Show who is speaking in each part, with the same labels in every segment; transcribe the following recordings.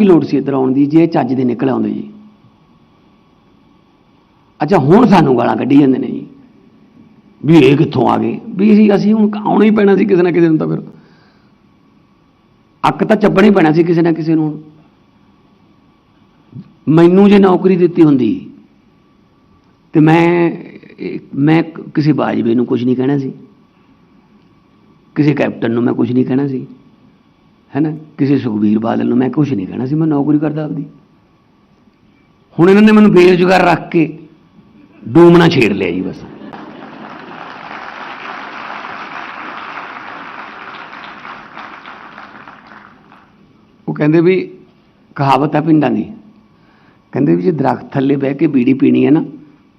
Speaker 1: ਕੀ ਲੋੜ ਸੀ ਇੱਧਰ ਆਉਣ ਦੀ, ਜੇ ਚੱਜ ਦੇ ਨਿਕਲ ਆਉਂਦੇ ਜੀ। ਅੱਛਾ, ਹੁਣ ਸਾਨੂੰ ਗਾਲਾਂ ਕੱਢੀ ਜਾਂਦੇ ਨੇ ਜੀ। ਵੀ ਇਹ ਕਿੱਥੋਂ ਆ ਗਏ? ਵੀ ਅਸੀਂ ਅਸੀਂ ਹੁਣ ਆਉਣਾ ਹੀ ਪੈਣਾ ਸੀ ਕਿਸੇ ਨਾ ਕਿਸੇ ਨੂੰ ਤਾਂ ਫਿਰ। ਅੱਕ ਤਾਂ ਚੱਬਣਾ ਹੀ ਪੈਣਾ ਸੀ ਕਿਸੇ ਨਾ ਕਿਸੇ ਨੂੰ ਹੁਣ। ਮੈਨੂੰ ਜੇ ਨੌਕਰੀ ਦਿੱਤੀ ਹੁੰਦੀ, ਤੇ ਮੈਂ ਮੈਂ ਕਿਸੇ ਬਾਜਵੇ ਨੂੰ ਕੁਝ ਨਹੀਂ ਕਹਿਣਾ ਸੀ। ਕਿਸੇ ਕੈਪਟਨ ਨੂੰ ਮੈਂ ਕੁਝ ਨਹੀਂ ਕਹਿਣਾ ਸੀ। ਹੈਨਾ ਕਿਸੇ ਸੁਖਬੀਰ ਬਾਦਲ ਨੂੰ ਮੈਂ ਕੁਝ ਨਹੀਂ ਕਹਿਣਾ ਸੀ, ਮੈਂ ਨੌਕਰੀ ਕਰਦਾ ਆਪਦੀ। ਹੁਣ ਇਹਨਾਂ ਨੇ ਮੈਨੂੰ ਬੇਰੁਜ਼ਗਾਰ ਰੱਖ ਕੇ ਡੂਮਣਾ ਛੇੜ ਲਿਆ ਜੀ ਬਸ। ਉਹ ਕਹਿੰਦੇ ਵੀ ਕਹਾਵਤ ਹੈ ਪਿੰਡਾਂ ਦੀ। ਕਹਿੰਦੇ ਵੀ ਜੇ ਦਰਖਤ ਥੱਲੇ ਬਹਿ ਕੇ ਬੀੜੀ ਪੀਣੀ ਹੈ ਨਾ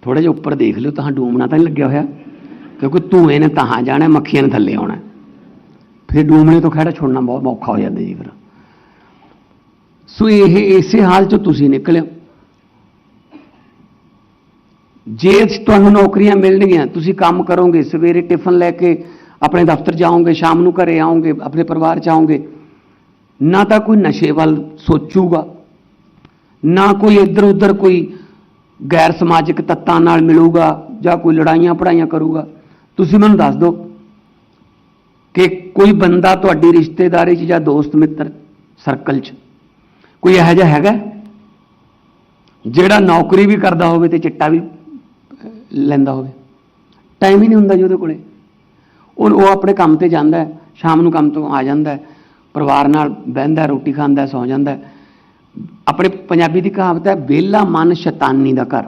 Speaker 1: ਥੋੜਾ ਜਿਹਾ ਉੱਪਰ ਦੇਖ ਲਿਓ, ਤਾਂ ਡੂਮਣਾ ਤਾਂ ਨਹੀਂ ਲੱਗਿਆ ਹੋਇਆ। ਕਿਉਂਕਿ ਧੂਏ ਨੇ ਤਾਂ ਜਾਣਾ, ਮੱਖੀਆਂ ਨੇ ਥੱਲੇ ਆਉਣਾ। ਫਿਰ ਡੂਮਣੇ ਤੋਂ ਖੜਾ ਛੋੜਨਾ ਬਹੁਤ ਔਖਾ ਹੋ ਜਾਂਦਾ ਜੀ ਫਿਰ। ਸੋ ਇਹ ਇਸੇ ਹਾਲ ਚੋਂ ਤੁਸੀਂ ਨਿਕਲਿਓ। ਜੇ ਤੁਹਾਨੂੰ ਨੌਕਰੀਆਂ ਮਿਲਣਗੀਆਂ, ਤੁਸੀਂ ਕੰਮ ਕਰੋਗੇ, ਸਵੇਰੇ ਟਿਫਨ ਲੈ ਕੇ ਆਪਣੇ ਦਫ਼ਤਰ ਜਾਓਗੇ, ਸ਼ਾਮ ਨੂੰ ਘਰੇ ਆਓਗੇ, ਆਪਣੇ ਪਰਿਵਾਰ ਚ ਆਓਗੇ, ਨਾ ਤਾਂ ਕੋਈ ਨਸ਼ੇ ਵੱਲ ਸੋਚੂਗਾ, ਨਾ ਕੋਈ ਇੱਧਰ ਉੱਧਰ ਕੋਈ ਗੈਰ ਸਮਾਜਿਕ ਤੱਤਾਂ ਨਾਲ ਮਿਲੂਗਾ ਜਾਂ ਕੋਈ ਲੜਾਈਆਂ ਪੜਾਈਆਂ ਕਰੂਗਾ। ਤੁਸੀਂ ਮੈਨੂੰ ਦੱਸ ਦਿਓ ਕਿ ਕੋਈ ਬੰਦਾ ਤੁਹਾਡੀ ਰਿਸ਼ਤੇਦਾਰੀ 'ਚ ਜਾਂ ਦੋਸਤ ਮਿੱਤਰ ਸਰਕਲ 'ਚ ਕੋਈ ਇਹੋ ਜਿਹਾ ਹੈਗਾ? ਜਿਹੜਾ ਨੌਕਰੀ ਵੀ ਕਰਦਾ ਹੋਵੇ ਤੇ ਚਿੱਟਾ ਵੀ ਲੈਂਦਾ ਹੋਵੇ। ਟਾਈਮ ਹੀ ਨਹੀਂ ਹੁੰਦਾ ਜੀ ਉਹਦੇ ਕੋਲੇ। ਉਹ ਆਪਣੇ ਕੰਮ ਤੇ ਜਾਂਦਾ ਸ਼ਾਮ ਨੂੰ ਕੰਮ ਤੋਂ ਆ ਜਾਂਦਾ ਪਰਿਵਾਰ ਨਾਲ ਬਹਿੰਦਾ ਰੋਟੀ ਖਾਂਦਾ ਹੈ, ਸੌ ਜਾਂਦਾ ਆਪਣੇ ਪੰਜਾਬੀ ਦੀ ਕਹਾਵਤ ਹੈ ਵਿਹਲਾ ਮਨ ਸ਼ੈਤਾਨੀ ਦਾ ਘਰ।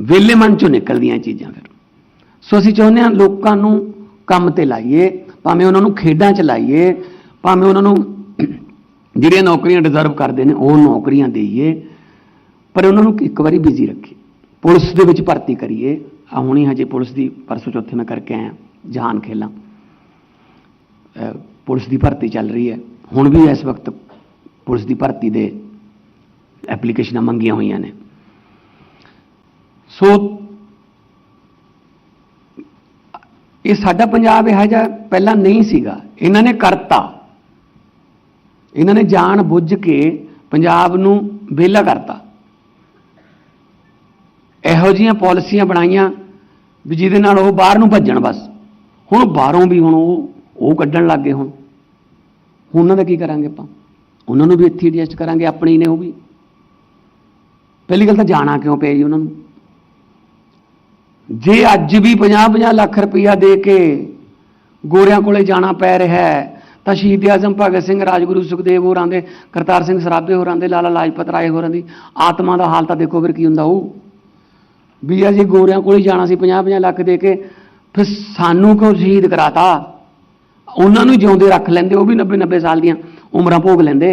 Speaker 1: ਵਿਹਲੇ ਮਨ ਚੋਂ ਨਿਕਲਦੀਆਂ ਚੀਜ਼ਾਂ ਫਿਰ। ਸੋ ਅਸੀਂ ਚਾਹੁੰਦੇ ਹਾਂ ਲੋਕਾਂ ਨੂੰ ਕੰਮ ਤੇ ਲਾਈਏ, ਭਾਵੇਂ ਉਹਨਾਂ ਨੂੰ ਖੇਡਾਂ ਚ ਲਾਈਏ, ਭਾਵੇਂ ਉਹਨਾਂ ਨੂੰ ਜਿਹੜੀਆਂ ਨੌਕਰੀਆਂ ਡਿਜ਼ਰਵ ਕਰਦੇ ਨੇ, ਉਹ ਨੌਕਰੀਆਂ ਦੇਈਏ, ਪਰ ਉਹਨਾਂ ਨੂੰ ਇੱਕ ਵਾਰੀ ਬਿਜ਼ੀ ਰੱਖੀਏ, ਪੁਲਿਸ ਦੇ ਵਿੱਚ ਭਰਤੀ ਕਰੀਏ ਆ ਹੁਣੀ ਹਜੇ ਪੁਲਿਸ ਦੀ, ਪਰਸੋਂ ਚੌਥੇ ਮੈਂ ਕਰਕੇ ਆਇਆ, ਜਹਾਨ ਖੇਲਾਂ। ਪੁਲਿਸ ਦੀ ਭਰਤੀ ਚੱਲ ਰਹੀ ਹੈ, ਹੁਣ ਵੀ ਇਸ ਵਕਤ ਪੁਲਿਸ ਦੀ ਭਰਤੀ ਦੇ ਐਪਲੀਕੇਸ਼ਨਾਂ ਮੰਗੀਆਂ ਹੋਈਆਂ ਨੇ। ਸੋ ਇਹ ਸਾਡਾ ਪੰਜਾਬ ਇਹੋ ਜਿਹਾ ਪਹਿਲਾਂ ਨਹੀਂ ਸੀਗਾ। ਇਹਨਾਂ ਨੇ ਕਰਤਾ। ਇਹਨਾਂ ਨੇ ਜਾਣ ਬੁੱਝ ਕੇ ਪੰਜਾਬ ਨੂੰ ਵਿਹਲਾ ਕਰਤਾ। ਇਹੋ ਜੀਆਂ ਪਾਲਿਸੀਆਂ ਬਣਾਈਆਂ ਵੀ ਜਿਹਦੇ ਨਾਲ ਉਹ ਬਾਹਰ ਨੂੰ ਭੱਜਣ ਬਸ। ਹੁਣ ਬਾਹਰੋਂ ਵੀ ਹੁਣ ਉਹ ਉਹ ਕੱਢਣ ਲੱਗ ਗਏ ਹੁਣ। ਹੁਣ ਉਹਨਾਂ ਦਾ ਕੀ ਕਰਾਂਗੇ ਆਪਾਂ? ਉਹਨਾਂ ਨੂੰ ਵੀ ਇੱਥੇ ਐਡਜਸਟ ਕਰਾਂਗੇ, ਆਪਣੇ ਹੀ ਨੇ ਉਹ ਵੀ। ਪਹਿਲੀ ਗੱਲ ਤਾਂ ਜਾਣਾ ਕਿਉਂ ਪਿਆ ਜੀ ਉਹਨਾਂ ਨੂੰ? ਜੇ ਅੱਜ ਵੀ 50-50 ਲੱਖ ਰੁਪਈਆ ਦੇ ਕੇ ਗੋਰਿਆਂ ਕੋਲੇ ਜਾਣਾ ਪੈ ਰਿਹਾ ਹੈ, ਤਾਂ ਸ਼ਹੀਦ ਆਜ਼ਮ ਭਗਤ ਸਿੰਘ, ਰਾਜਗੁਰੂ ਸੁਖਦੇਵ ਹੋਰਾਂ ਦੇ, ਕਰਤਾਰ ਸਿੰਘ ਸਰਾਭੇ ਹੋਰਾਂ ਦੇ, ਲਾਲਾ ਲਾਜਪਤ ਰਾਏ ਹੋਰਾਂ ਦੀ ਆਤਮਾ ਦਾ ਹਾਲ ਤਾਂ ਦੇਖੋ ਫਿਰ ਕੀ ਹੁੰਦਾ ਉਹ ਵੀ ਆ ਜੇ ਗੋਰਿਆਂ ਕੋਲੇ ਜਾਣਾ ਸੀ 50-50 ਲੱਖ ਦੇ ਕੇ, ਫਿਰ ਸਾਨੂੰ ਕਿਉਂ ਸ਼ਹੀਦ ਕਰਾਤਾ? ਉਹਨਾਂ ਨੂੰ ਜਿਉਂਦੇ ਰੱਖ ਲੈਂਦੇ, ਉਹ ਵੀ 90-90 ਸਾਲ ਦੀਆਂ ਉਮਰਾਂ ਭੋਗ ਲੈਂਦੇ।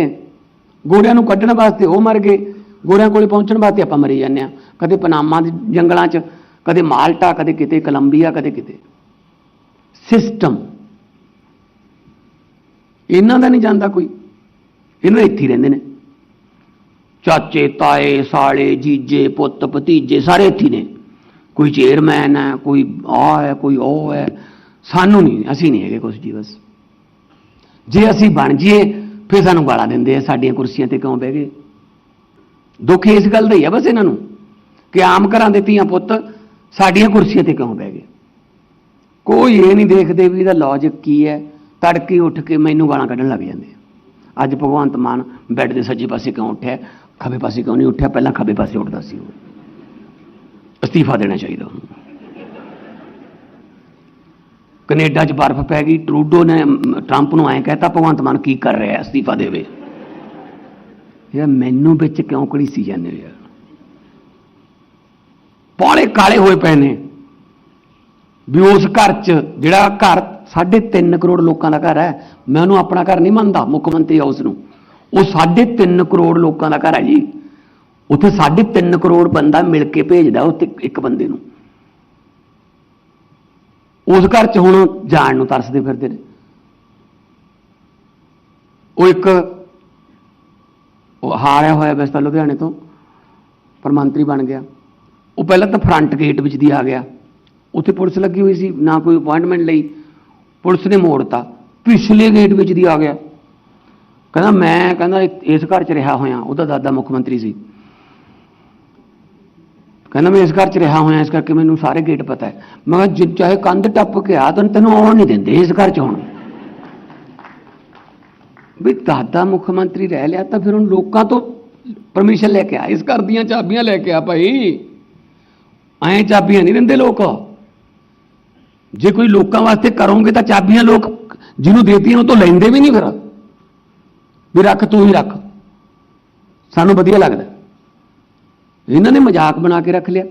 Speaker 1: ਗੋਰਿਆਂ ਨੂੰ ਕੱਢਣ ਵਾਸਤੇ ਉਹ ਮਰ ਗਏ। ਗੋਰਿਆਂ ਕੋਲੇ ਪਹੁੰਚਣ ਵਾਸਤੇ ਆਪਾਂ ਮਰੀ ਜਾਂਦੇ ਆ ਕਦੇ ਪਨਾਮਾ ਦੇ ਜੰਗਲਾਂ 'ਚ ਕਦੇ ਮਾਲਟਾ, ਕਦੇ ਕਿਤੇ ਕੋਲੰਬੀਆ, ਕਦੇ ਕਿਤੇ। ਸਿਸਟਮ ਇਹਨਾਂ ਦਾ ਨਹੀਂ ਜਾਂਦਾ ਕੋਈ। ਇਹਨਾਂ ਇੱਥੇ ਰਹਿੰਦੇ ਨੇ। ਚਾਚੇ, ਤਾਏ, ਸਾਲੇ, ਜੀਜੇ, ਪੁੱਤ, ਭਤੀਜੇ, ਸਾਰੇ ਇੱਥੇ ਨੇ। ਕੋਈ ਚੇਅਰਮੈਨ ਹੈ, ਕੋਈ ਆ ਹੈ, ਕੋਈ ਉਹ ਹੈ। ਸਾਨੂੰ ਨਹੀਂ, ਅਸੀਂ ਨਹੀਂ ਹੈਗੇ ਕੁਛ ਜੀ, ਬਸ। ਜੇ ਅਸੀਂ ਬਣ ਜਾਈਏ, ਫਿਰ ਸਾਨੂੰ ਗਾਲਾਂ ਦਿੰਦੇ ਆ, ਸਾਡੀਆਂ ਕੁਰਸੀਆਂ ਤੇ ਕਿਉਂ ਬਹਿ ਗਏ? ਦੁੱਖ ਇਸ ਗੱਲ ਦਾ ਹੀ ਆ ਬਸ ਇਹਨਾਂ ਨੂੰ, ਕਿ ਆਮ ਘਰਾਂ ਦੇ ਧੀਆਂ ਪੁੱਤ ਸਾਡੀਆਂ ਕੁਰਸੀਆਂ ਤੇ ਕਿਉਂ ਬਹਿ ਗਏ? ਕੋਈ ਇਹ ਨਹੀਂ ਦੇਖਦੇ ਵੀ ਇਹਦਾ ਲੌਜਿਕ ਕੀ ਹੈ? ਤੜਕੇ ਉੱਠ ਕੇ ਮੈਨੂੰ ਗਾਲਾਂ ਕੱਢਣ ਲੱਗ ਜਾਂਦੇ ਅੱਜ ਭਗਵੰਤ ਮਾਨ ਬੈੱਡ ਦੇ ਸੱਜੇ ਪਾਸੇ ਕਿਉਂ ਉੱਠਿਆ? ਖੱਬੇ ਪਾਸੇ ਕਿਉਂ ਨਹੀਂ ਉੱਠਿਆ? ਪਹਿਲਾਂ ਖੱਬੇ ਪਾਸੇ ਉੱਠਦਾ ਸੀ ਉਹ। ਅਸਤੀਫਾ ਦੇਣਾ ਚਾਹੀਦਾ ਉਹਨੂੰ। ਕੈਨੇਡਾ 'ਚ ਬਰਫ਼ ਪੈ ਗਈ, ਟਰੂਡੋ ਨੇ ਟਰੰਪ ਨੂੰ ਐਂ ਕਹਿਤਾ, ਭਗਵੰਤ ਮਾਨ ਕੀ ਕਰ ਰਿਹਾ ਅਸਤੀਫਾ ਦੇਵੇ। ਯਾਰ ਮੈਨੂੰ ਵਿੱਚ ਕਿਉਂ ਕੜੀ ਸੀ ਜਾਂਦੇ ਹੋ ਯਾਰ? ਪਾਲੇ ਕਾਲੇ ਹੋਏ ਪਏ ਨੇ। ਵੀ ਉਸ ਘਰ 'ਚ ਜਿਹੜਾ ਘਰ 3.5 ਕਰੋੜ ਲੋਕਾਂ ਦਾ ਘਰ ਹੈ, ਮੈਂ ਉਹਨੂੰ ਆਪਣਾ ਘਰ ਨਹੀਂ ਮੰਨਦਾ, ਮੁੱਖ ਮੰਤਰੀ ਹਾਊਸ ਨੂੰ ਉਹ 3.5 ਕਰੋੜ ਲੋਕਾਂ ਦਾ ਘਰ ਹੈ ਜੀ। ਉੱਥੇ 3.5 ਕਰੋੜ ਬੰਦਾ ਮਿਲ ਕੇ ਭੇਜਦਾ ਉੱਥੇ ਇੱਕ ਬੰਦੇ ਨੂੰ। ਉਸ ਘਰ 'ਚ ਹੁਣ ਜਾਣ ਨੂੰ ਤਰਸਦੇ ਫਿਰਦੇ ਨੇ। ਉਹ ਇੱਕ ਉਹ ਹਾਰਿਆ ਹੋਇਆ ਵੈਸੇ ਤਾਂ ਲੁਧਿਆਣੇ ਤੋਂ, ਪਰ ਮੰਤਰੀ ਬਣ ਗਿਆ। ਉਹ ਪਹਿਲਾਂ ਤਾਂ ਫਰੰਟ ਗੇਟ ਵਿੱਚ ਦੀ ਆ ਗਿਆ। ਉੱਥੇ ਪੁਲਿਸ ਲੱਗੀ ਹੋਈ ਸੀ, ਨਾ ਕੋਈ ਅਪਾਇੰਟਮੈਂਟ ਲਈ। ਪੁਲਿਸ ਨੇ ਮੋੜਤਾ। ਪਿਛਲੇ ਗੇਟ ਵਿੱਚ ਦੀ ਆ ਗਿਆ। ਕਹਿੰਦਾ, ਮੈਂ ਕਹਿੰਦਾ, ਇਸ ਘਰ 'ਚ ਰਿਹਾ ਹੋਇਆ। ਉਹਦਾ ਦਾਦਾ ਮੁੱਖ ਮੰਤਰੀ ਸੀ। ਕਹਿੰਦਾ, ਮੈਂ ਇਸ ਘਰ 'ਚ ਰਿਹਾ ਹੋਇਆ, ਇਸ ਕਰਕੇ ਮੈਨੂੰ ਸਾਰੇ ਗੇਟ ਪਤਾ ਹੈ। ਮੈਂ ਕਿਹਾ, ਜੇ ਚਾਹੇ ਕੰਧ ਟੱਪ ਕੇ ਆ, ਤੈਨੂੰ ਤੈਨੂੰ ਆਉਣ ਨਹੀਂ ਦਿੰਦੇ ਇਸ ਘਰ 'ਚ ਹੁਣ। ਵੀ ਦਾਦਾ ਮੁੱਖ ਮੰਤਰੀ ਰਹਿ ਲਿਆ ਤਾਂ ਫਿਰ ਹੁਣ ਲੋਕਾਂ ਤੋਂ ਪਰਮਿਸ਼ਨ ਲੈ ਕੇ ਆ, ਇਸ ਘਰ ਦੀਆਂ ਚਾਬੀਆਂ ਲੈ ਕੇ ਆ ਭਾਈ। ਐਂ ਚਾਬੀਆਂ ਨਹੀਂ ਦਿੰਦੇ ਲੋਕ। ਜੇ ਕੋਈ ਲੋਕਾਂ ਵਾਸਤੇ ਕਰੋਗੇ ਤਾਂ ਚਾਬੀਆਂ ਲੋਕ ਜਿਹਨੂੰ ਦੇਤੀਆਂ ਉਹ ਤੋਂ ਲੈਂਦੇ ਵੀ ਨਹੀਂ ਫਿਰ। ਵੀ ਰੱਖ, ਤੂੰ ਹੀ ਰੱਖ। ਸਾਨੂੰ ਵਧੀਆ ਲੱਗਦਾ। ਇਹਨਾਂ ਨੇ ਮਜ਼ਾਕ ਬਣਾ ਕੇ ਰੱਖ ਲਿਆ।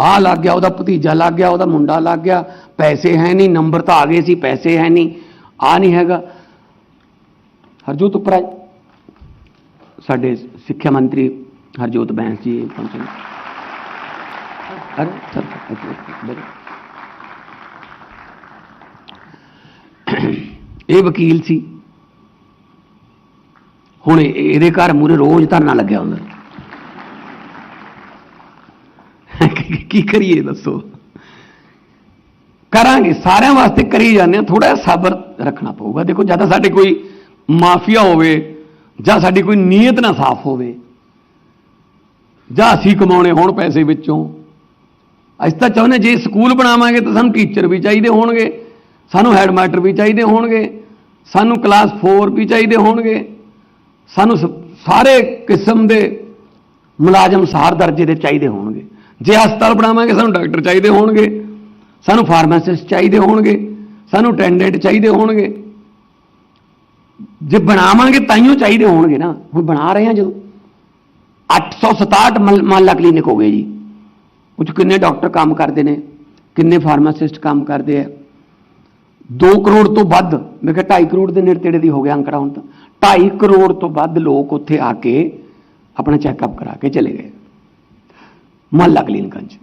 Speaker 1: ਆ ਲੱਗ ਗਿਆ, ਉਹਦਾ ਭਤੀਜਾ ਲੱਗ ਗਿਆ, ਉਹਦਾ ਮੁੰਡਾ ਲੱਗ ਗਿਆ। ਪੈਸੇ ਹੈ ਨਹੀਂ, ਨੰਬਰ ਤਾਂ ਆ ਗਏ ਸੀ, ਪੈਸੇ ਹੈ ਨਹੀਂ। ਆ ਨਹੀਂ ਹੈਗਾ। ਹਰਜੋਤ ਉਪਰਾ ਸਾਡੇ ਸਿੱਖਿਆ ਮੰਤਰੀ ਹਰਜੋਤ ਬੈਂਸ ਜੀ ਪਹੁੰਚੇ। ਅਰੇ ਸਰ। ਇਹ ਵਕੀਲ ਸੀ। ਹੁਣ ਇਹ- ਇਹਦੇ ਘਰ ਮੂਰੇ ਰੋਜ਼ ਧਰਨਾ ਲੱਗਿਆ ਹੁੰਦਾ। ਕੀ- ਕਰੀਏ ਦੱਸੋ? ਕਰਾਂਗੇ ਸਾਰਿਆਂ ਵਾਸਤੇ ਕਰੀ ਜਾਂਦੇ ਆ ਥੋੜਾ ਸਬਰ ਰੱਖਣਾ ਪਊਗਾ। ਦੇਖੋ ਜਦ ਸਾਡੇ ਕੋਈ ਮਾਫੀਆ ਹੋਵੇ ਜਾਂ ਸਾਡੀ ਕੋਈ ਨੀਅਤ ਨਾ ਸਾਫ਼ ਹੋਵੇ। ਜਾਂ ਅਸੀਂ ਕਮਾਉਣੇ ਹੋਣ ਪੈਸੇ ਵਿੱਚੋਂ। ਅਸੀਂ ਤਾਂ ਚਾਹੁੰਦੇ ਜੇ ਸਕੂਲ ਬਣਾਵਾਂਗੇ ਤਾਂ ਸਾਨੂੰ ਟੀਚਰ ਵੀ ਚਾਹੀਦੇ ਹੋਣਗੇ, ਸਾਨੂੰ ਹੈਡਮਾਸਟਰ ਵੀ ਚਾਹੀਦੇ ਹੋਣਗੇ, ਸਾਨੂੰ ਕਲਾਸ 4 ਵੀ ਚਾਹੀਦੇ ਹੋਣਗੇ, ਸਾਨੂੰ ਸ- ਸਾਰੇ ਕਿਸਮ ਦੇ ਮੁਲਾਜ਼ਮ ਸਾਰ ਦਰਜੇ ਦੇ ਚਾਹੀਦੇ ਹੋਣਗੇ। ਜੇ ਹਸਪਤਾਲ ਬਣਾਵਾਂਗੇ ਸਾਨੂੰ ਡਾਕਟਰ ਚਾਹੀਦੇ ਹੋਣਗੇ, ਸਾਨੂੰ ਫਾਰਮਾਸਿਸਟ ਚਾਹੀਦੇ ਹੋਣਗੇ, ਸਾਨੂੰ ਅਟੈਂਡੈਂਟ ਚਾਹੀਦੇ ਹੋਣਗੇ। ਜੇ ਬਣਾਵਾਂਗੇ ਤਾਈਓ ਚਾਹੀਦੇ ਹੋਣਗੇ ਨਾ। ਹੁਣ ਬਣਾ ਰਹੇ ਹਾਂ ਜਦੋਂ। 867 ਮਲ- ਮਹੱਲਾ ਕਲੀਨਿਕ ਹੋ ਗਏ ਜੀ ਉਹ 'ਚ ਕਿੰਨੇ ਡਾਕਟਰ ਕੰਮ ਕਰਦੇ ਨੇ ਕਿੰਨੇ ਫਾਰਮਾਸਿਸਟ ਕੰਮ ਕਰਦੇ ਆ 2 ਕਰੋੜ ਤੋਂ ਵੱਧ ਮੈਂ ਕਿਹਾ 2.5 ਕਰੋੜ ਦੇ ਨੇੜੇ ਤੇੜੇ ਦੀ ਹੋ ਗਿਆ ਅੰਕੜਾ ਹੁਣ ਤਾਂ 2.5 ਕਰੋੜ ਤੋਂ ਵੱਧ ਲੋਕ ਉੱਥੇ ਆ ਕੇ ਆਪਣਾ ਚੈੱਕਅਪ ਕਰਾ ਕੇ ਚਲੇ ਗਏ ਮਹੱਲਾ ਕਲੀਨਿਕਾਂ 'ਚ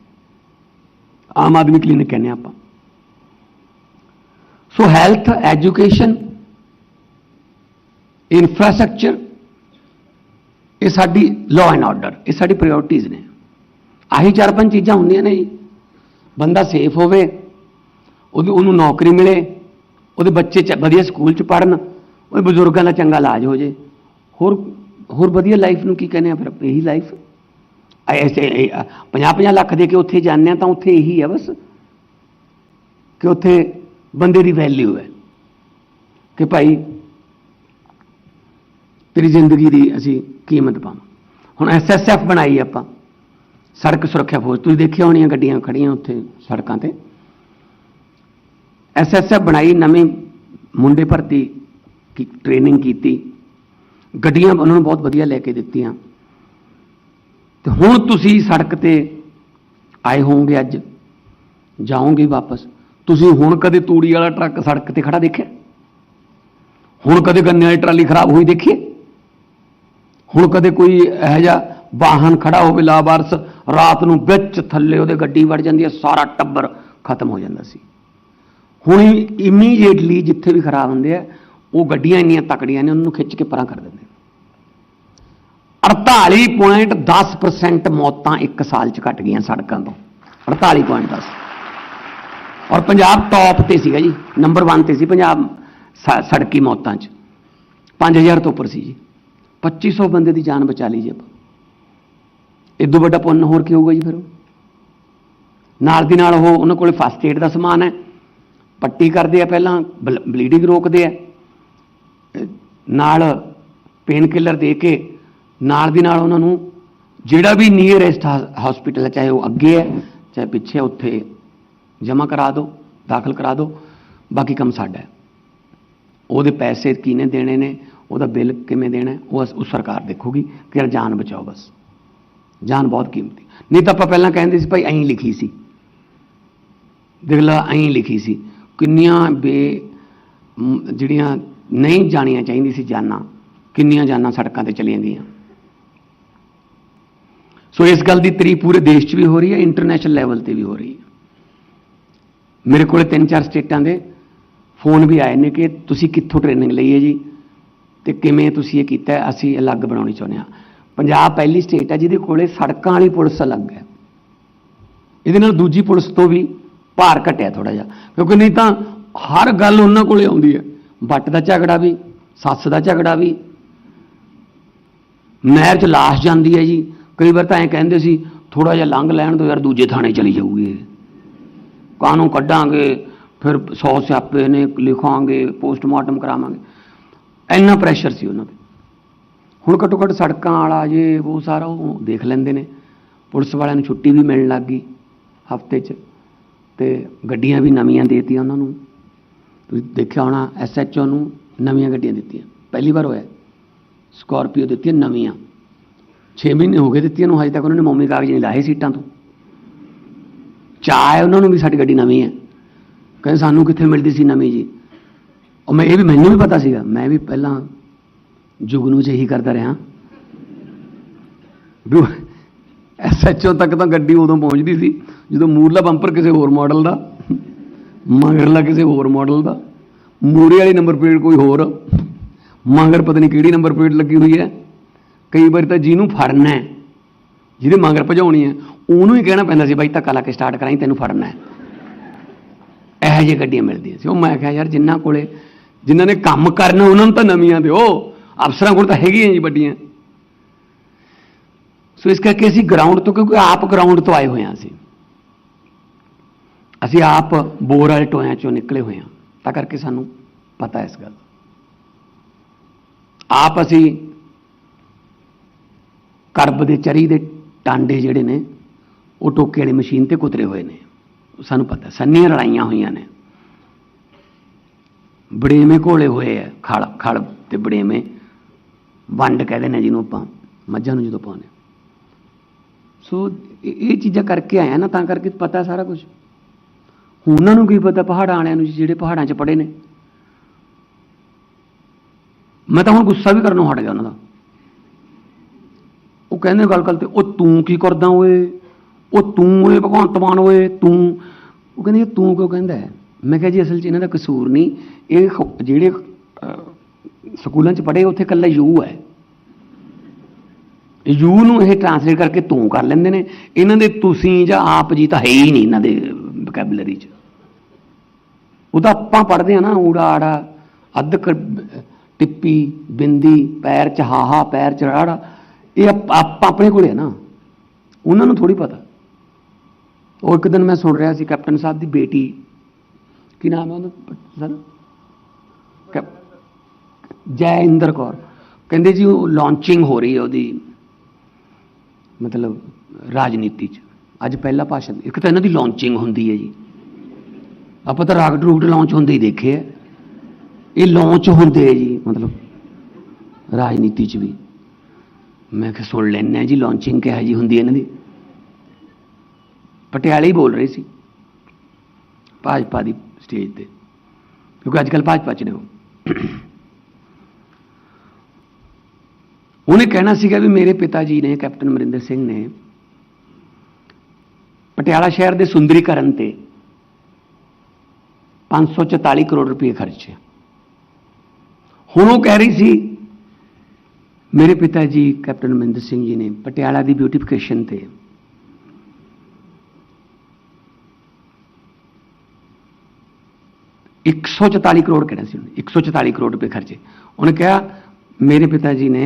Speaker 1: ਆਮ ਆਦਮੀ ਕਲੀਨਿਕ ਕਹਿੰਦੇ ਆਪਾਂ ਸੋ ਹੈਲਥ ਐਜੂਕੇਸ਼ਨ ਇਨਫਰਾਸਟ੍ਰਕਚਰ ਇਹ ਸਾਡੀ ਲਾਅ ਐਂਡ ਆਰਡਰ ਇਹ ਸਾਡੀ ਪ੍ਰਾਇੋਰਟੀਜ਼ ਨੇ। ਆਹੀ ਚਾਰ ਪੰਜ ਚੀਜ਼ਾਂ ਹੁੰਦੀਆਂ ਨੇ ਜੀ। ਬੰਦਾ ਸੇਫ ਹੋਵੇ, ਉਹਦੀ, ਉਹਨੂੰ ਨੌਕਰੀ ਮਿਲੇ, ਉਹਦੇ ਬੱਚੇ ਚ, ਵਧੀਆ ਸਕੂਲ ਚ ਪੜਨ ਉਹਦੇ ਬਜ਼ੁਰਗਾਂ ਦਾ ਚੰਗਾ ਇਲਾਜ ਹੋ ਜੇ। ਹੋਰ ਹੋਰ ਵਧੀਆ ਲਾਈਫ ਨੂੰ ਕੀ ਕਹਿੰਦੇ ਆ ਫਿਰ? ਇਹੀ ਲਾਈਫ ਐਸੇ 50 50 ਲੱਖ ਦੇ ਕੇ ਉੱਥੇ ਜਾਂਦੇ ਆ ਤਾਂ ਉੱਥੇ ਇਹੀ ਹੈ ਬਸ। ਕਿ ਉੱਥੇ ਬੰਦੇ ਦੀ ਵੈਲਿਊ ਹੈ। ਕਿ ਭਾਈ ਤੇਰੀ ਜ਼ਿੰਦਗੀ ਦੀ ਅਸੀਂ ਕੀਮਤ ਪਾਵਾਂ। ਹੁਣ ਐਸਐਸਐਫ ਬਣਾਈ ਆਪਾਂ। ਸੜਕ ਸੁਰੱਖਿਆ ਫੌਜ, ਤੁਸੀਂ ਦੇਖਿਆ ਹੋਣੀਆਂ ਗੱਡੀਆਂ ਖੜੀਆਂ ਉੱਥੇ ਸੜਕਾਂ ਤੇ। ਐਸਐਸਐਫ ਬਣਾਈ, ਨਵੇਂ ਮੁੰਡੇ ਭਰਤੀ ਕੀ ਟ੍ਰੇਨਿੰਗ ਕੀਤੀ। ਗੱਡੀਆਂ ਉਹਨਾਂ ਨੂੰ ਬਹੁਤ ਵਧੀਆ ਲੈ ਕੇ ਦਿੱਤੀਆਂ। ਤੇ ਹੁਣ ਤੁਸੀਂ ਸੜਕ ਤੇ ਆਏ ਹੋਵੋਗੇ ਅੱਜ, ਜਾਓਗੇ ਵਾਪਸ। ਤੁਸੀਂ ਹੁਣ ਕਦੇ ਤੂੜੀ ਵਾਲਾ ਟਰੱਕ ਸੜਕ ਤੇ ਖੜਾ ਦੇਖਿਆ? ਹੁਣ ਕਦੇ ਗੰਨੇ ਵਾਲੀ ਟਰਾਲੀ ਖਰਾਬ ਹੋਈ ਦੇਖੀ? ਹੁਣ ਕਦੇ ਕੋਈ ਇਹੋ ਜਿਹਾ ਵਾਹਨ ਖੜਾ ਹੋਵੇ ਲਾਵਾਰਸ, ਰਾਤ ਨੂੰ ਵਿੱਚ ਥੱਲੇ ਉਹਦੇ ਗੱਡੀ ਵੜ ਜਾਂਦੀ ਹੈ, ਸਾਰਾ ਟੱਬਰ ਖਤਮ ਹੋ ਜਾਂਦਾ ਸੀ। ਹੁਣ ਇਮੀਡੀਏਟਲੀ ਜਿੱਥੇ ਵੀ ਖਰਾਬ ਹੁੰਦੇ ਆ, ਉਹ ਗੱਡੀਆਂ ਇੰਨੀਆਂ ਤਕੜੀਆਂ ਨੇ, ਉਹਨੂੰ ਖਿੱਚ ਕੇ ਪਰਾਂ ਕਰ ਦਿੰਦੇ 48.10% ਮੌਤਾਂ ਇੱਕ ਸਾਲ ਚ ਘਟ ਗਈਆਂ ਸੜਕਾਂ ਤੋਂ। 48.10 ਔਰ ਪੰਜਾਬ ਟੌਪ ਤੇ ਸੀਗਾ ਜੀ ਨੰਬਰ 1 ਤੇ ਸੀ ਪੰਜਾਬ ਸ- ਸੜਕੀ ਮੌਤਾਂ ਚ। 5000 ਤੋਂ ਉੱਪਰ ਸੀ ਜੀ। 2500 ਬੰਦੇ ਦੀ ਜਾਨ ਬਚਾ ਲਈ ਜੀ ਆਪਾਂ ਇਦੋਂ ਵੱਡਾ ਪੁੰਨ ਹੋਰ ਕੀ ਹੋਊਗਾ ਜੀ ਫਿਰ ਉਹ? ਨਾਲ ਦੀ ਨਾਲ ਉਹ ਉਹਨਾਂ ਕੋਲੇ ਫਸਟ ਏਡ ਦਾ ਸਮਾਨ ਹੈ ਪੱਟੀ ਕਰਦੇ ਆ ਪਹਿਲਾਂ ਬਲੀਡਿੰਗ ਰੋਕਦੇ ਆ ਨਾਲ ਪੇਨ ਕਿਲਰ ਦੇ ਕੇ ਨਾਲ ਦੀ ਨਾਲ ਉਹਨਾਂ ਨੂੰ ਜਿਹੜਾ ਵੀ ਨੀਅਰੈਸਟ ਹਸਪੀਟਲ ਹੈ ਚਾਹੇ ਉਹ ਅੱਗੇ ਹੈ ਚਾਹੇ ਪਿੱਛੇ ਉੱਥੇ ਜਮ੍ਹਾਂ ਕਰਾ ਦਿਓ ਦਾਖਲ ਕਰਾ ਦਿਓ ਬਾਕੀ ਕੰਮ ਸਾਡਾ ਹੈ ਉਹਦੇ ਪੈਸੇ ਕਿਹਨੇ ਦੇਣੇ ਨੇ ਉਹਦਾ ਬਿੱਲ ਕਿਵੇਂ ਦੇਣਾ ਉਹ ਉਹ ਸਰਕਾਰ ਦੇਖੂਗੀ ਕਿ ਯਾਰ ਜਾਨ ਬਚਾਓ ਬਸ। ਜਾਨ ਬਹੁਤ ਕੀਮਤੀ। ਨਹੀਂ ਤਾਂ ਆਪਾਂ ਪਹਿਲਾਂ ਕਹਿੰਦੇ ਸੀ, ਭਾਈ ਐਂ ਲਿਖੀ ਸੀ। ਦੇਖ ਲਾ, ਐਂ ਲਿਖੀ ਸੀ। ਕਿੰਨੀਆਂ ਬੇ ਜਿਹੜੀਆਂ ਨਹੀਂ ਜਾਣੀਆਂ ਚਾਹੀਦੀ ਸੀ ਜਾਨਾਂ, ਕਿੰਨੀਆਂ ਜਾਨਾਂ ਸੜਕਾਂ ਤੇ ਚਲੀਆਂ ਗਈਆਂ। ਸੋ ਇਸ ਗੱਲ ਦੀ ਤਰੀ ਪੂਰੇ ਦੇਸ਼ 'ਚ ਵੀ ਹੋ ਰਹੀ ਹੈ ਇੰਟਰਨੈਸ਼ਨਲ ਲੈਵਲ ਤੇ ਵੀ ਹੋ ਰਹੀ ਹੈ। ਮੇਰੇ ਕੋਲੇ ਤਿੰਨ ਚਾਰ ਸਟੇਟਾਂ ਦੇ, ਫੋਨ ਵੀ ਆਏ ਨੇ ਕਿ ਤੁਸੀਂ ਕਿੱਥੋਂ ਟ੍ਰੇਨਿੰਗ ਲਈ ਹੈ ਜੀ? ਤੇ ਕਿਵੇਂ ਤੁਸੀਂ ਇਹ ਕੀਤਾ, ਅਸੀਂ ਅਲੱਗ ਬਣਾਉਣੀ ਚਾਹੁੰਦੇ ਹਾਂ। ਪੰਜਾਬ ਪਹਿਲੀ ਸਟੇਟ ਹੈ, ਜਿਹਦੇ ਕੋਲੇ ਸੜਕਾਂ ਵਾਲੀ ਪੁਲਿਸ ਅਲੱਗ ਹੈ। ਇਹਦੇ ਨਾਲ ਦੂਜੀ ਪੁਲਿਸ ਤੋਂ ਵੀ ਭਾਰ ਘਟਿਆ ਥੋੜਾ ਜਿਹਾ, ਕਿਉਂਕਿ ਨਹੀਂ ਤਾਂ ਹਰ ਗੱਲ ਉਹਨਾਂ ਕੋਲੇ ਆਉਂਦੀ ਹੈ। ਬੱਟ ਦਾ ਝਗੜਾ ਵੀ, ਸੱਸ ਦਾ ਝਗੜਾ ਵੀ। ਨਹਿਰ 'ਚ ਲਾਸ਼ ਜਾਂਦੀ ਹੈ ਜੀ। ਕਈ ਵਾਰ ਤਾਂ ਐਂ ਕਹਿੰਦੇ ਸੀ ਥੋੜਾ ਜਿਹਾ ਲੰਘ ਲੈਣ ਤੋਂ ਯਾਰ, ਦੂਜੇ ਥਾਣੇ ਚਲੀ ਜਾਊਗੀ ਇਹ। ਕੱਢਾਂਗੇ? ਫਿਰ 100 ਸਿਆਪੇ ਨੇ, ਲਿਖਾਂਗੇ, ਪੋਸਟਮਾਰਟਮ ਕਰਾਵਾਂਗੇ। ਇੰਨਾ ਪ੍ਰੈਸ਼ਰ ਸੀ ਉਹਨਾਂ ਤੇ। ਹੁਣ ਘੱਟੋ ਘੱਟ ਸੜਕਾਂ ਵਾਲਾ ਜੇ ਉਹ ਸਾਰਾ ਉਹ ਦੇਖ ਲੈਂਦੇ ਨੇ। ਪੁਲਿਸ ਵਾਲਿਆਂ ਨੂੰ ਛੁੱਟੀ ਵੀ ਮਿਲਣ ਲੱਗ ਗਈ ਹਫ਼ਤੇ 'ਚ ਤੇ ਗੱਡੀਆਂ ਵੀ ਨਵੀਆਂ ਦੇਤੀਆਂ ਉਹਨਾਂ ਨੂੰ। ਤੁਸੀਂ ਦੇਖਿਆ ਹੋਣਾ ਐਸਐਚਓ ਨੂੰ ਨਵੀਆਂ ਗੱਡੀਆਂ ਦਿੱਤੀਆਂ। ਪਹਿਲੀ ਵਾਰ ਹੋਇਆ। ਸਕਾਰਪੀਓ ਦਿੱਤੀਆਂ ਨਵੀਆਂ। 6 ਮਹੀਨੇ ਹੋ ਗਏ ਦਿੱਤੀਆਂ ਨੂੰ, ਹਜੇ ਤੱਕ ਉਹਨਾਂ ਨੇ ਮੌਮੀ ਕਾਗਜ਼ ਨਹੀਂ ਲਾਏ ਸੀਟਾਂ ਤੋਂ। ਚਾਹ ਹੈ ਉਹਨਾਂ ਨੂੰ ਵੀ ਸਾਡੀ ਗੱਡੀ ਨਵੀਂ ਹੈ। ਕਹਿੰਦੇ ਸਾਨੂੰ ਕਿੱਥੇ ਮਿਲਦੀ ਸੀ ਨਵੀਂ ਜੀ? ਉਹ ਮੈਂ ਇਹ ਵੀ ਮੈਨੂੰ ਵੀ ਪਤਾ ਸੀਗਾ, ਮੈਂ ਵੀ ਪਹਿਲਾਂ ਜੁਗਨੂ ਚ ਇਹੀ ਕਰਦਾ ਰਿਹਾ। ਵੀ ਐਸਐਚਓ ਤੱਕ ਤਾਂ ਗੱਡੀ ਉਦੋਂ ਪਹੁੰਚਦੀ ਸੀ, ਜਦੋਂ ਮੂਰਲਾ ਬੰਪਰ ਕਿਸੇ ਹੋਰ ਮਾਡਲ ਦਾ, ਮਗਰਲਾ ਕਿਸੇ ਹੋਰ ਮਾਡਲ ਦਾ, ਮੂਰੇ ਵਾਲੀ ਨੰਬਰ ਪਲੇਟ ਕੋਈ ਹੋਰ, ਮਗਰ ਪਤਾ ਨਹੀਂ ਕਿਹੜੀ ਨੰਬਰ ਪਲੇਟ ਲੱਗੀ ਹੋਈ ਹੈ। ਕਈ ਵਾਰ ਤਾਂ ਜਿਹਨੂੰ ਫੜਨਾ ਹੈ, ਜਿਹਦੇ ਮਗਰ ਭਜਾਉਣੀ ਹੈ, ਉਹਨੂੰ ਹੀ ਕਹਿਣਾ ਪੈਂਦਾ ਸੀ, ਬਾਈ ਧੱਕਾ ਲਾ ਕੇ ਸਟਾਰਟ ਕਰਾਈ, ਤੈਨੂੰ ਫੜਨਾ ਹੈ। ਇਹੋ ਜਿਹੀ ਗੱਡੀਆਂ ਮਿਲਦੀਆਂ ਸੀ। ਉਹ ਮੈਂ ਕਿਹਾ, ਯਾਰ ਜਿਨ੍ਹਾਂ ਕੋਲੇ ਜਿਨ੍ਹਾਂ ਨੇ ਕੰਮ ਕਰਨਾ, ਉਹਨਾਂ ਨੂੰ ਤਾਂ ਨਵੀਆਂ ਦਿਓ। ਅਫਸਰਾਂ ਕੋਲ ਤਾਂ ਹੈਗੀਆਂ ਜੀ ਵੱਡੀਆਂ। ਸੋ ਇਸ ਕਰਕੇ ਅਸੀਂ ਗਰਾਊਂਡ ਤੋਂ, ਕਿਉਂਕਿ ਆਪ ਗਰਾਊਂਡ ਤੋਂ ਆਏ ਹੋਏ ਹਾਂ ਅਸੀਂ। ਅਸੀਂ ਆਪ ਬੋਰ ਵਾਲੇ ਟੋਇਆਂ ਚੋਂ ਨਿਕਲੇ ਹੋਏ ਹਾਂ। ਤਾਂ ਕਰਕੇ ਸਾਨੂੰ ਪਤਾ ਇਸ ਗੱਲ ਆਪ ਅਸੀਂ ਕਰਬ ਦੇ ਚਰੀ ਦੇ ਟਾਂਡੇ ਜਿਹੜੇ ਨੇ, ਉਹ ਟੋਕੇ ਵਾਲੀ ਮਸ਼ੀਨ ਤੇ ਕੁਤਰੇ ਹੋਏ ਨੇ। ਸਾਨੂੰ ਪਤਾ ਸੰਨੀਆਂ ਲੜਾਈਆਂ ਹੋਈਆਂ ਨੇ। ਬੜੇਵੇਂ ਘੋਲੇ ਹੋਏ ਆ, ਖਲ ਖਲ ਤੇ ਬੜੇਵੇਂ ਵੰਡ ਕਹਿੰਦੇ ਨੇ ਜਿਹਨੂੰ ਆਪਾਂ, ਮੱਝਾਂ ਨੂੰ ਜਦੋਂ ਪਾਉਂਦੇ ਸੋ ਇਹ ਇਹ ਚੀਜ਼ਾਂ ਕਰਕੇ ਆਇਆ ਨਾ, ਤਾਂ ਕਰਕੇ ਪਤਾ ਸਾਰਾ ਕੁਝ ਉਹਨਾਂ ਨੂੰ ਕੀ ਪਤਾ, ਪਹਾੜਾਂ ਵਾਲਿਆਂ ਨੂੰ ਜਿਹੜੇ ਪਹਾੜਾਂ 'ਚ ਪੜੇ ਨੇ। ਮੈਂ ਤਾਂ ਹੁਣ ਗੁੱਸਾ ਵੀ ਕਰਨੋਂ ਹਟ ਗਿਆ ਉਹਨਾਂ ਦਾ। ਉਹ ਕਹਿੰਦੇ ਗੱਲ ਗੱਲ ਤੇ, ਉਹ ਤੂੰ ਕੀ ਕਰਦਾ ਓਏ? ਉਹ ਤੂੰ ਓਏ, ਭਗਵੰਤ ਮਾਨ ਓਏ, ਤੂੰ। ਉਹ ਕਹਿੰਦੇ, ਤੂੰ ਕਿਉਂ ਕਹਿੰਦਾ ਹੈ? ਮੈਂ ਕਿਹਾ ਜੀ ਅਸਲ 'ਚ ਇਹਨਾਂ ਦਾ ਕਸੂਰ ਨਹੀਂ ਇਹ ਖ- ਜਿਹੜੇ ਅਹ, ਸਕੂਲਾਂ 'ਚ ਪੜ੍ਹੇ ਉੱਥੇ ਇਕੱਲਾ ਯੂ ਹੈ। ਯੂ ਨੂੰ ਇਹ ਟ੍ਰਾਂਸਲੇਟ ਕਰਕੇ ਤੂੰ ਕਰ ਲੈਂਦੇ ਨੇ। ਇਹਨਾਂ ਦੇ ਤੁਸੀਂ ਜਾਂ ਆਪ ਜੀ ਤਾਂ ਹੈ ਹੀ ਨਹੀਂ ਇਹਨਾਂ ਦੇ ਵੋਕੈਬਲਰੀ 'ਚ। ਉਹ ਤਾਂ ਆਪਾਂ ਪੜ੍ਹਦੇ ਆ ਨਾ ਊੜਾ ਆੜਾ ਅੱਧ ਕ- ਟਿੱਪੀ ਬਿੰਦੀ ਪੈਰ ਚ ਹਾਹਾ ਪੈਰ ਚ ਰਾੜਾ ਇਹ ਆਪ ਆਪ- ਆਪਣੇ ਕੋਲੇ ਆ ਨਾ। ਉਹਨਾਂ ਨੂੰ ਥੋੜੀ ਪਤਾ। ਉਹ ਇੱਕ ਦਿਨ ਮੈਂ ਸੁਣ ਰਿਹਾ ਸੀ ਕੈਪਟਨ ਸਾਹਿਬ ਦੀ ਬੇਟੀ ਕੀ ਨਾਮ ਹੈ ਉਹਦਾ? ਸਰ? ਜੈ ਇੰਦਰ ਕੌਰ। ਕਹਿੰਦੇ ਜੀ, ਉਹ ਲਾਂਚਿੰਗ ਹੋ ਰਹੀ ਹੈ ਉਹਦੀ, ਮਤਲਬ ਰਾਜਨੀਤੀ ਚ। ਅੱਜ ਪਹਿਲਾ ਭਾਸ਼ਣ। ਇੱਕ ਤਾਂ ਇਹਨਾਂ ਦੀ ਲਾਂਚਿੰਗ ਹੁੰਦੀ ਹੈ ਜੀ। ਆਪਾਂ ਤਾਂ ਰਾਕਟ ਰੂਕਟ ਲਾਂਚ ਹੁੰਦੇ ਹੀ ਦੇਖੇ ਆ। ਇਹ ਲਾਂਚ ਹੁੰਦੇ ਆ ਜੀ, ਮਤਲਬ ਰਾਜਨੀਤੀ ਚ ਵੀ। ਮੈਂ ਕਿਹਾ, ਸੁਣ ਲੈਣੇ ਜੀ ਲਾਂਚਿੰਗ ਕਿਹੋ ਜੀ ਹੁੰਦੀ ਇਹਨਾਂ ਦੀ। ਪਟਿਆਲੇ ਹੀ ਬੋਲ ਰਹੇ ਸੀ। ਭਾਜਪਾ ਦੀ ਸਟੇਜ ਤੇ। ਕਿਉਂਕਿ ਅੱਜ ਕੱਲ੍ਹ ਭਾਜਪਾ ਚ ਨੇ ਉਹ ਉਹਨੇ ਕਹਿਣਾ ਸੀਗਾ ਵੀ ਮੇਰੇ ਪਿਤਾ ਜੀ ਨੇ, ਕੈਪਟਨ ਅਮਰਿੰਦਰ ਸਿੰਘ ਨੇ ਪਟਿਆਲਾ ਸ਼ਹਿਰ ਦੇ ਸੁੰਦਰੀਕਰਨ ਤੇ 544 ਕਰੋੜ ਰੁਪਏ ਖਰਚੇ। ਹੁਣ ਉਹ ਕਹਿ ਰਹੀ ਸੀ, ਮੇਰੇ ਪਿਤਾ ਜੀ, ਕੈਪਟਨ ਅਮਰਿੰਦਰ ਸਿੰਘ ਜੀ ਨੇ ਪਟਿਆਲਾ ਦੀ ਬਿਊਟੀਫਿਕੇਸ਼ਨ ਤੇ ਇੱਕ ਸੌ 144 ਕਰੋੜ ਕਹਿਣਾ ਸੀ ਉਹਨੇ 144 ਕਰੋੜ ਰੁਪਏ ਖਰਚੇ ਉਹਨੇ ਕਿਹਾ ਮੇਰੇ ਪਿਤਾ ਜੀ ਨੇ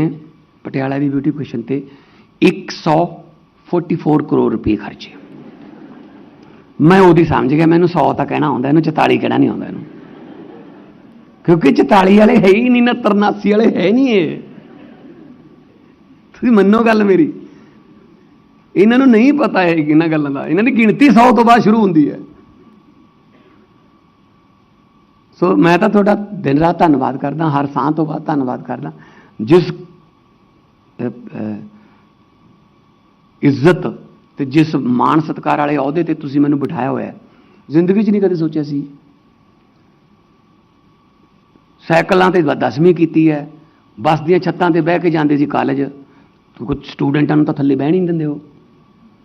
Speaker 1: ਪਟਿਆਲਾ ਦੀ ਬਿਊਟੀਫਿਕੇਸ਼ਨ ਤੇ 144 ਕਰੋੜ ਰੁਪਏ ਖਰਚੇ ਮੈਂ ਉਹਦੀ ਸਮਝ ਗਿਆ ਮੈਨੂੰ 100 ਤਾਂ ਕਹਿਣਾ ਆਉਂਦਾ ਇਹਨੂੰ 44 ਕਹਿਣਾ ਨਹੀਂ ਆਉਂਦਾ ਇਹਨੂੰ ਕਿਉਂਕਿ 44 ਵਾਲੇ ਹੈ ਹੀ ਨਹੀਂ ਨਾ 83 ਵਾਲੇ ਹੈ ਨਹੀਂ ਇਹ ਤੁਸੀਂ ਮੰਨੋ ਗੱਲ ਮੇਰੀ ਇਹਨਾਂ ਨੂੰ ਨਹੀਂ ਪਤਾ ਹੈ ਇਹਨਾਂ ਗੱਲਾਂ ਦਾ ਇਹਨਾਂ ਦੀ ਗਿਣਤੀ 100 ਤੋਂ ਬਾਅਦ ਸ਼ੁਰੂ ਹੁੰਦੀ ਹੈ ਸੋ ਮੈਂ ਤਾਂ ਤੁਹਾਡਾ ਦਿਨ ਰਾਤ ਧੰਨਵਾਦ ਕਰਦਾ, ਹਰ ਸਾਹ ਤੋਂ ਬਾਅਦ ਧੰਨਵਾਦ ਕਰਦਾ। ਜਿਸ ਇੱਜ਼ਤ ਤੇ ਜਿਸ ਮਾਣ ਸਤਕਾਰ ਵਾਲੇ ਅਹੁਦੇ ਤੇ ਤੁਸੀਂ ਮੈਨੂੰ ਬਿਠਾਇਆ ਹੋਇਆ ਜ਼ਿੰਦਗੀ 'ਚ ਨਹੀਂ ਕਦੇ ਸੋਚਿਆ ਸੀ। ਸਾਈਕਲਾਂ ਤੇ ਦਸਵੀਂ ਕੀਤੀ ਹੈ, ਬੱਸ ਦੀਆਂ ਛੱਤਾਂ ਤੇ ਬਹਿ ਕੇ ਜਾਂਦੇ ਸੀ ਕਾਲਜ ਕੁਝ ਸਟੂਡੈਂਟਾਂ ਨੂੰ ਤਾਂ ਥੱਲੇ ਬਹਿਣ ਹੀ ਨਹੀਂ ਦਿੰਦੇ ਉਹ।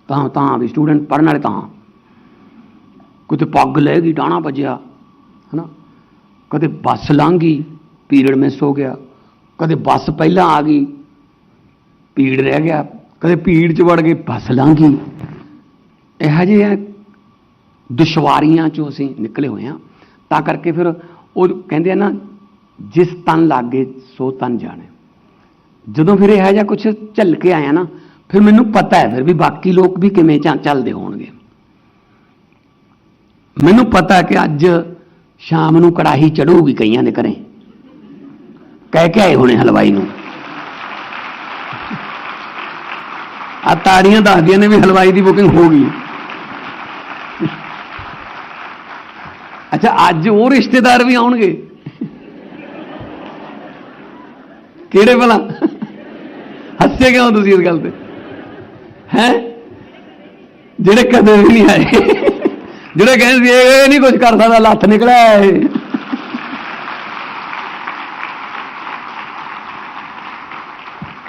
Speaker 1: ਤਾਂ ਤਾਂ ਵੀ ਸਟੂਡੈਂਟ ਪੜ੍ਹਨ ਵਾਲੇ ਤਾਂ। ਕਿਤੇ ਪੱਗ ਲੈ ਗਈ ਡਾਣਾ ਵੱਜਿਆ, ਹਨਾ? ਕਦੇ ਬੱਸ ਲੰਘ ਗਈ ਪੀਰੀਅਡ ਮਿਸ ਹੋ ਗਿਆ। ਕਦੇ ਬੱਸ ਪਹਿਲਾਂ ਆ ਗਈ ਭੀੜ ਰਹਿ ਗਿਆ। ਕਦੇ ਭੀੜ ਚ ਵੜ ਗਏ, ਬੱਸ ਲੰਘ। ਗਈ ਇਹੋ ਜਿਹੇ ਦੁਸ਼ਵਾਰੀਆਂ ਚੋਂ ਅਸੀਂ ਨਿਕਲੇ ਹੋਏ ਹਾਂ। ਤਾਂ ਕਰਕੇ ਫਿਰ ਉਹ ਕਹਿੰਦੇ ਆ ਨਾ, ਜਿਸ ਤਨ ਲਾਗੇ, ਸੋ ਤਨ ਜਾਣੇ। ਜਦੋਂ ਫਿਰ ਇਹੋ ਜਿਹਾ ਕੁਝ ਝੱਲ ਕੇ ਆਇਆ ਨਾ, ਫਿਰ ਮੈਨੂੰ ਪਤਾ ਹੈ ਫਿਰ ਵੀ ਬਾਕੀ ਲੋਕ ਵੀ ਕਿਵੇਂ ਚੱਲ- ਚੱਲਦੇ ਹੋਣਗੇ। ਮੈਨੂੰ ਪਤਾ ਕਿ ਅੱਜ ਸ਼ਾਮ ਨੂੰ ਕੜਾਹੀ ਚੜੂਗੀ ਕਈਆਂ ਦੇ ਘਰੇ। ਕਹਿ ਕੇ ਆਏ ਹੋਣੇ ਹਲਵਾਈ ਨੂੰ। ਆ ਤਾੜੀਆਂ ਦੱਸਦੀਆਂ ਨੇ ਵੀ ਹਲਵਾਈ ਦੀ ਬੁਕਿੰਗ ਹੋ ਗਈ। ਅੱਛਾ, ਅੱਜ ਉਹ ਰਿਸ਼ਤੇਦਾਰ ਵੀ ਆਉਣਗੇ। ਕਿਹੜੇ ਭਲਾ? ਹੱਸੇ ਕਿਉਂ ਤੁਸੀਂ ਇਸ ਗੱਲ ਤੇ? ਹੈ? ਜਿਹੜੇ ਕਦੇ ਵੀ ਨਹੀਂ ਆਏ। ਜਿਹੜੇ ਕਹਿੰਦੇ ਸੀ, ਇਹ ਨਹੀਂ ਕੁਝ ਕਰ ਸਕਦਾ ਲੱਥ ਨਿਕਲਿਆ ਇਹ।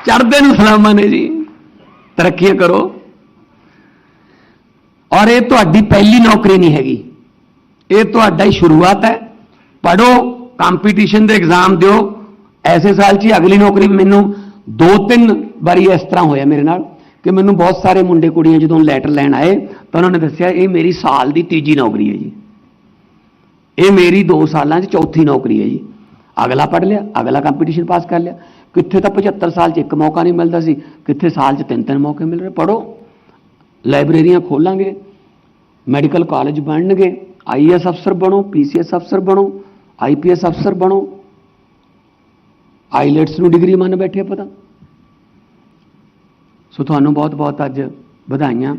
Speaker 1: ਚੜਦੇ ਨੂੰ ਸਲਾਮਾਂ ਨੇ ਜੀ। ਤਰੱਕੀਆਂ ਕਰੋ। ਔਰ ਇਹ ਤੁਹਾਡੀ ਪਹਿਲੀ ਨੌਕਰੀ ਨਹੀਂ ਹੈਗੀ। ਇਹ ਤੁਹਾਡਾ ਹੀ ਸ਼ੁਰੂਆਤ ਹੈ। ਪੜੋ ਕੰਪੀਟੀਸ਼ਨ ਦੇ ਐਗਜ਼ਾਮ ਦਿਓ। ਐਸੇ ਸਾਲ 'ਚ ਹੀ ਅਗਲੀ ਨੌਕਰੀ ਮੈਨੂੰ ਦੋ ਤਿੰਨ ਵਾਰੀ ਇਸ ਤਰ੍ਹਾਂ ਹੋਇਆ ਮੇਰੇ ਨਾਲ। ਕਿ ਮੈਨੂੰ ਬਹੁਤ ਸਾਰੇ ਮੁੰਡੇ ਕੁੜੀਆਂ ਜਦੋਂ ਲੈਟਰ ਲੈਣ ਆਏ, ਤਾਂ ਉਹਨਾਂ ਨੇ ਦੱਸਿਆ, ਇਹ ਮੇਰੀ ਸਾਲ ਦੀ ਤੀਜੀ ਨੌਕਰੀ ਹੈ ਜੀ। ਇਹ ਮੇਰੀ 2 ਸਾਲਾਂ 'ਚ ਚੌਥੀ ਨੌਕਰੀ ਹੈ ਜੀ। ਅਗਲਾ ਪੜ ਲਿਆ, ਅਗਲਾ ਕੰਪੀਟੀਸ਼ਨ ਪਾਸ ਕਰ ਲਿਆ। ਕਿੱਥੇ ਤਾਂ 75 ਸਾਲ 'ਚ ਇੱਕ ਮੌਕਾ ਨਹੀਂ ਮਿਲਦਾ ਸੀ, ਕਿੱਥੇ ਸਾਲ 'ਚ ਤਿੰਨ ਤਿੰਨ ਮੌਕੇ ਮਿਲ ਰਹੇ। ਪੜੋ ਲਾਇਬ੍ਰੇਰੀਆਂ ਖੋਲਾਂਗੇ, ਮੈਡੀਕਲ ਕਾਲਜ ਬਣਨਗੇ ਆਈਐਸ ਅਫਸਰ ਬਣੋ ਪੀਸੀਐਸ ਅਫਸਰ ਬਣੋ ਆਈਪੀਐਸ ਅਫਸਰ ਬਣੋ। ਆਈਲੈਟਸ ਨੂੰ ਡਿਗਰੀ ਮੰਨ ਬੈਠੇ ਪਤਾ ਸੋ ਤੁਹਾਨੂੰ ਬਹੁਤ ਬਹੁਤ ਅੱਜ ਵਧਾਈਆਂ।